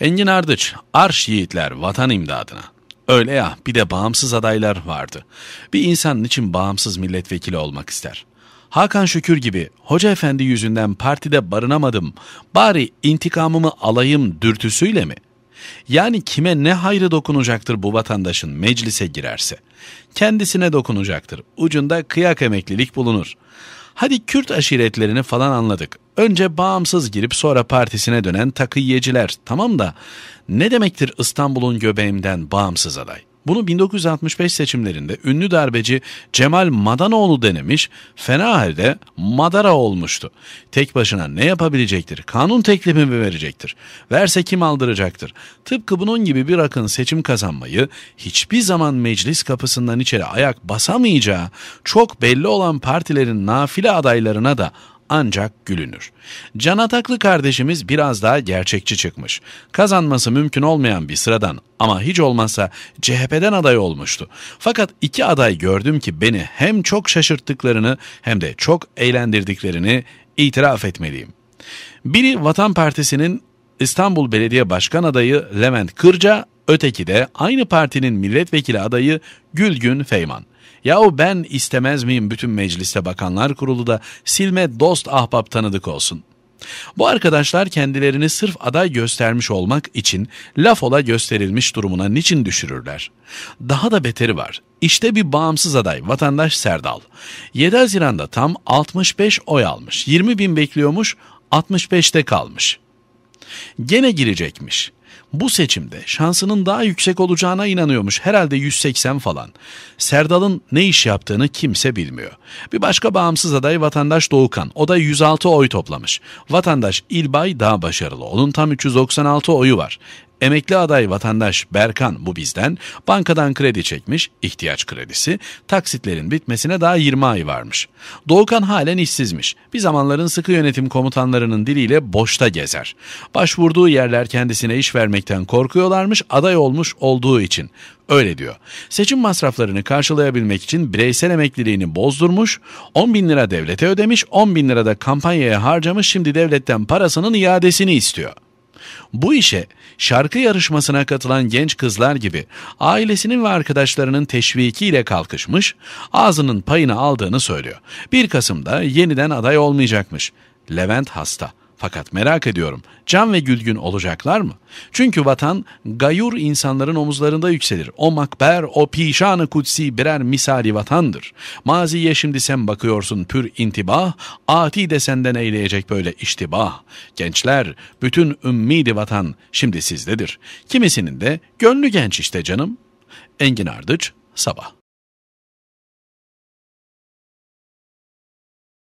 Engin Ardıç, arş yiğitler vatan imdadına. Öyle ya, bir de bağımsız adaylar vardı. Bir insanın için bağımsız milletvekili olmak ister. Hakan Şükür gibi hoca efendi yüzünden partide barınamadım, bari intikamımı alayım dürtüsüyle mi? Yani kime ne hayrı dokunacaktır bu vatandaşın meclise girerse? Kendisine dokunacaktır. Ucunda kıyak emeklilik bulunur. Hadi Kürt aşiretlerini falan anladık. Önce bağımsız girip sonra partisine dönen takıyeciler. Tamam da ne demektir İstanbul'un göbeğinden bağımsız aday? Bunu 1965 seçimlerinde ünlü darbeci Cemal Madanoğlu denemiş, fena halde madara olmuştu. Tek başına ne yapabilecektir? Kanun teklifi mi verecektir? Verse kim aldıracaktır? Tıpkı bunun gibi bir akın seçim kazanmayı, hiçbir zaman meclis kapısından içeri ayak basamayacağı, çok belli olan partilerin nafile adaylarına da ancak gülünür. Can Ataklı kardeşimiz biraz daha gerçekçi çıkmış. Kazanması mümkün olmayan bir sıradan ama hiç olmazsa CHP'den aday olmuştu. Fakat iki aday gördüm ki beni hem çok şaşırttıklarını hem de çok eğlendirdiklerini itiraf etmeliyim. Biri Vatan Partisi'nin İstanbul Belediye Başkan adayı Levent Kırca, öteki de aynı partinin milletvekili adayı Gülgün Feyman. Yahu ben istemez miyim bütün mecliste bakanlar kurulu da silme dost ahbap tanıdık olsun. Bu arkadaşlar kendilerini sırf aday göstermiş olmak için laf ola gösterilmiş durumuna niçin düşürürler? Daha da beteri var. İşte bir bağımsız aday vatandaş Serdal. 7 Haziran'da tam 65 oy almış. 20 bin bekliyormuş 65'te kalmış. Gene girecekmiş bu seçimde şansının daha yüksek olacağına inanıyormuş. Herhalde 180 falan. Serdal'ın ne iş yaptığını kimse bilmiyor. Bir başka bağımsız aday vatandaş Doğukan. O da 106 oy toplamış. Vatandaş İlbay daha başarılı. Onun tam 396 oyu var. Emekli aday vatandaş Berkan bu bizden bankadan kredi çekmiş, ihtiyaç kredisi, taksitlerin bitmesine daha 20 ay varmış. Doğukan halen işsizmiş. Bir zamanların sıkı yönetim komutanlarının diliyle boşta gezer. Başvurduğu yerler kendisine iş vermekten korkuyorlarmış, aday olmuş olduğu için. Öyle diyor. Seçim masraflarını karşılayabilmek için bireysel emekliliğini bozdurmuş, 10 bin lira devlete ödemiş, 10 bin lira da kampanyaya harcamış, şimdi devletten parasının iadesini istiyor. Bu işe şarkı yarışmasına katılan genç kızlar gibi ailesinin ve arkadaşlarının teşvikiyle kalkışmış, ağzının payını aldığını söylüyor. 1 Kasım'da yeniden aday olmayacakmış. Levent hasta. Fakat merak ediyorum can ve gülgün olacaklar mı? Çünkü vatan gayur insanların omuzlarında yükselir. O makber, o pişanı kutsi birer misali vatandır. Maziye şimdi sen bakıyorsun pür intibah, ati de senden eyleyecek böyle iştibah. Gençler, bütün ümmidi vatan şimdi sizdedir. Kimisinin de gönlü genç işte canım. Engin Ardıç, Sabah.